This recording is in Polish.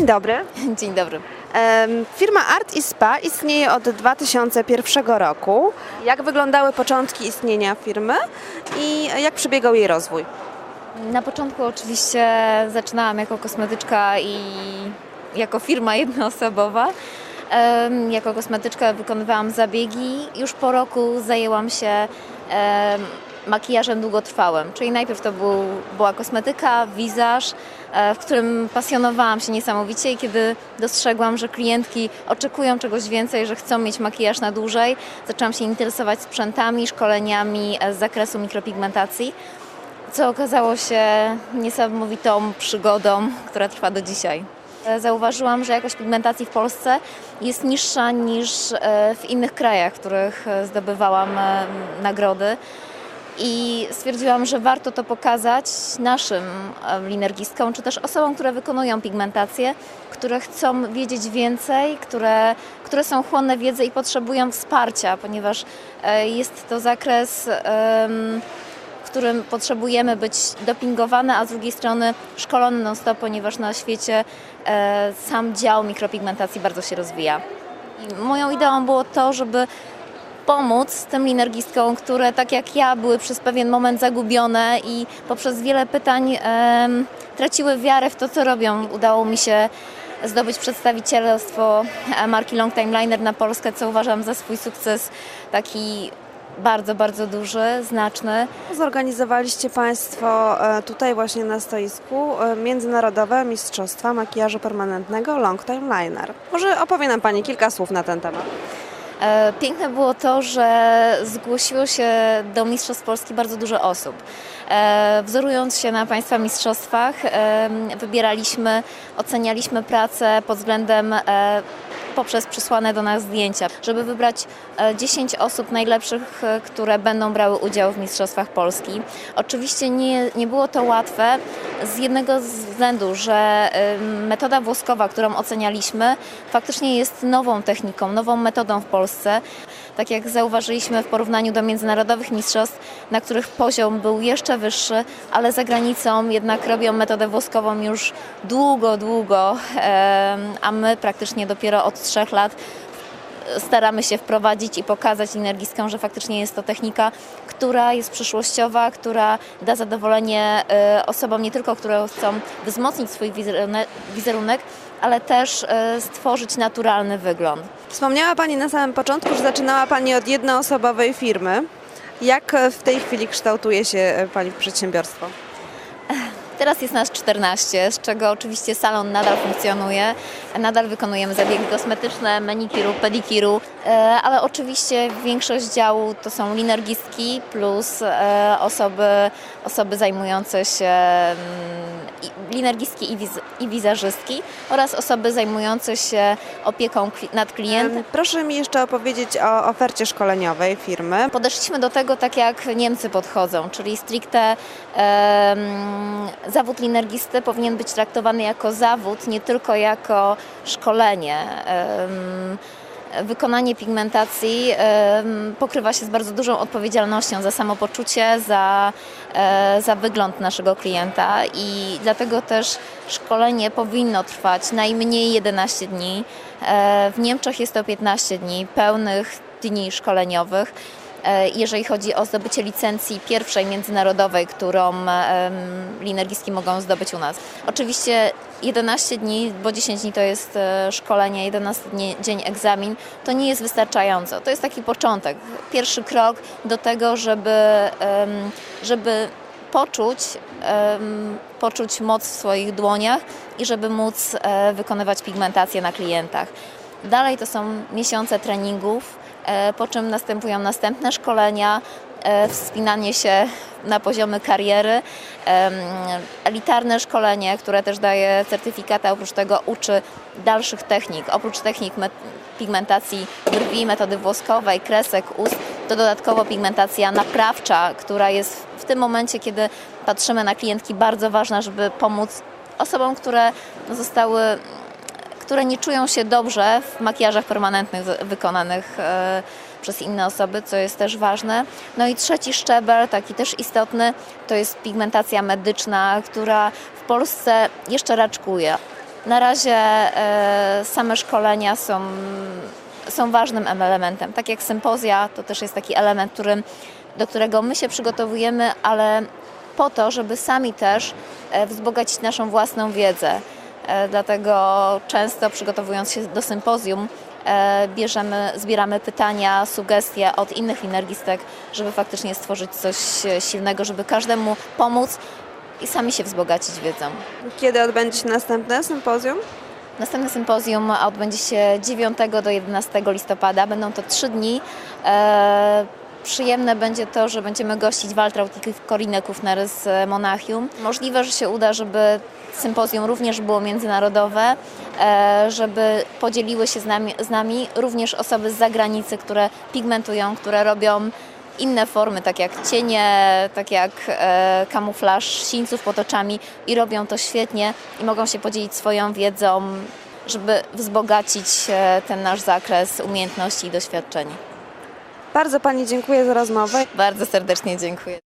Dzień dobry. Dzień dobry. Firma Art i Spa istnieje od 2001 roku. Jak wyglądały początki istnienia firmy i jak przebiegał jej rozwój? Na początku oczywiście zaczynałam jako kosmetyczka i jako firma jednoosobowa. Jako kosmetyczka wykonywałam zabiegi. Już po roku zajęłam się makijażem długotrwałym, czyli najpierw to był, była kosmetyka, wizaż, e, w którym pasjonowałam się niesamowicie i kiedy dostrzegłam, że klientki oczekują czegoś więcej, że chcą mieć makijaż na dłużej, zaczęłam się interesować sprzętami, szkoleniami e, z zakresu mikropigmentacji co okazało się niesamowitą przygodą, która trwa do dzisiaj. E, Zauważyłam, że jakość pigmentacji w Polsce jest niższa niż w innych krajach, w których zdobywałam nagrody. I stwierdziłam, że warto to pokazać naszym linergistkom, czy też osobom, które wykonują pigmentację, które chcą wiedzieć więcej, które, które są chłonne wiedzy i potrzebują wsparcia, ponieważ e, jest to zakres. w którym potrzebujemy być dopingowane, a z drugiej strony szkolone non-stop, ponieważ na świecie e, sam dział mikropigmentacji bardzo się rozwija. I moją ideą było to, żeby pomóc tym linergistkom, które tak jak ja były przez pewien moment zagubione i poprzez wiele pytań em, traciły wiarę w to, co robią. Udało mi się zdobyć przedstawicielstwo e, marki Long Time Liner na Polskę, co uważam za swój sukces taki bardzo, bardzo duży, znaczny. Zorganizowaliście Państwo e, tutaj właśnie na stoisku e, Międzynarodowe Mistrzostwa Makijażu Permanentnego Long Time Liner. Może opowie nam Pani kilka słów na ten temat. E, Piękne było to, że zgłosiło się do Mistrzostw Polski bardzo dużo osób. E, Wzorując się na Państwa mistrzostwach, e, wybieraliśmy, ocenialiśmy pracę pod względem poprzez przysłane do nas zdjęcia, żeby wybrać e, 10 osób najlepszych, które będą brały udział w Mistrzostwach Polski. Oczywiście nie, nie było to łatwe z jednego względu, że metoda włoskowa, którą ocenialiśmy, faktycznie jest nową techniką, nową metodą w Polsce. Tak jak zauważyliśmy w porównaniu do międzynarodowych mistrzostw, na których poziom był jeszcze wyższy, ale za granicą jednak robią metodę włoskową już długo, długo, a my praktycznie dopiero od trzech lat staramy się wprowadzić i pokazać energistkom, że faktycznie jest to technika, która jest przyszłościowa, która da zadowolenie e, osobom nie tylko, które chcą wzmocnić swój wizerunek, ale też e, stworzyć naturalny wygląd. Wspomniała Pani na samym początku, że zaczynała Pani od jednoosobowej firmy. Jak w tej chwili kształtuje się e, Pani przedsiębiorstwo? Teraz jest nas 14, z czego oczywiście salon nadal funkcjonuje. Nadal wykonujemy zabiegi kosmetyczne, manikiru, pedikiru, e, ale oczywiście większość działu to są linergistki plus e, osoby, osoby zajmujące się mm, linergistki i, wiz, i wizerzystki oraz osoby zajmujące się opieką nad klientem. Em, Proszę mi jeszcze opowiedzieć o ofercie szkoleniowej firmy. Podeszliśmy do tego tak jak Niemcy podchodzą, czyli stricte zawód linergisty powinien być traktowany jako zawód, nie tylko jako szkolenie. Wykonanie pigmentacji pokrywa się z bardzo dużą odpowiedzialnością za samopoczucie, za, e, za wygląd naszego klienta i dlatego też szkolenie powinno trwać najmniej 11 dni. E, W Niemczech jest to 15 dni pełnych dni szkoleniowych. E, Jeżeli chodzi o zdobycie licencji pierwszej międzynarodowej, którą em, linergistki mogą zdobyć u nas. Oczywiście 11 dni, bo 10 dni to jest e, szkolenie, 11 dni, dzień egzamin, to nie jest wystarczająco. To jest taki początek, pierwszy krok do tego, żeby, żeby poczuć, poczuć moc w swoich dłoniach i żeby móc e, wykonywać pigmentację na klientach. Dalej to są miesiące treningów, po czym następują następne szkolenia, e, wspinanie się na poziomy kariery, elitarne szkolenie, które też daje certyfikaty, oprócz tego uczy dalszych technik. Oprócz technik pigmentacji brwi, metody włoskowej, kresek, ust, to dodatkowo pigmentacja naprawcza, która jest w tym momencie, kiedy patrzymy na klientki, bardzo ważna, żeby pomóc osobom, które zostały które nie czują się dobrze w makijażach permanentnych wykonanych e, przez inne osoby, co jest też ważne. No i trzeci szczebel, taki też istotny, to jest pigmentacja medyczna, która w Polsce jeszcze raczkuje. Na razie e, same szkolenia są, są ważnym elementem. Tak jak sympozja, to też jest taki element, którym, do którego my się przygotowujemy, ale po to, żeby sami też e, wzbogacić naszą własną wiedzę. E, Dlatego często przygotowując się do sympozjum, e, bierzemy, zbieramy pytania, sugestie od innych linergistek, żeby faktycznie stworzyć coś e, silnego, żeby każdemu pomóc i sami się wzbogacić wiedzą. Kiedy odbędzie się następne sympozjum? Następne sympozjum odbędzie się 9 do 11 listopada. Będą to trzy dni. E, przyjemne będzie to, że będziemy gościć Waltraud i Corinę Kufner z Monachium. Możliwe, że się uda, żeby sympozjum również było międzynarodowe, e, żeby podzieliły się z nami, z nami również osoby z zagranicy, które pigmentują, które robią inne formy, tak jak cienie, tak jak e, kamuflaż sińców pod oczami i robią to świetnie i mogą się podzielić swoją wiedzą, żeby wzbogacić e, ten nasz zakres umiejętności i doświadczeń. Bardzo Pani dziękuję za rozmowę. Bardzo serdecznie dziękuję.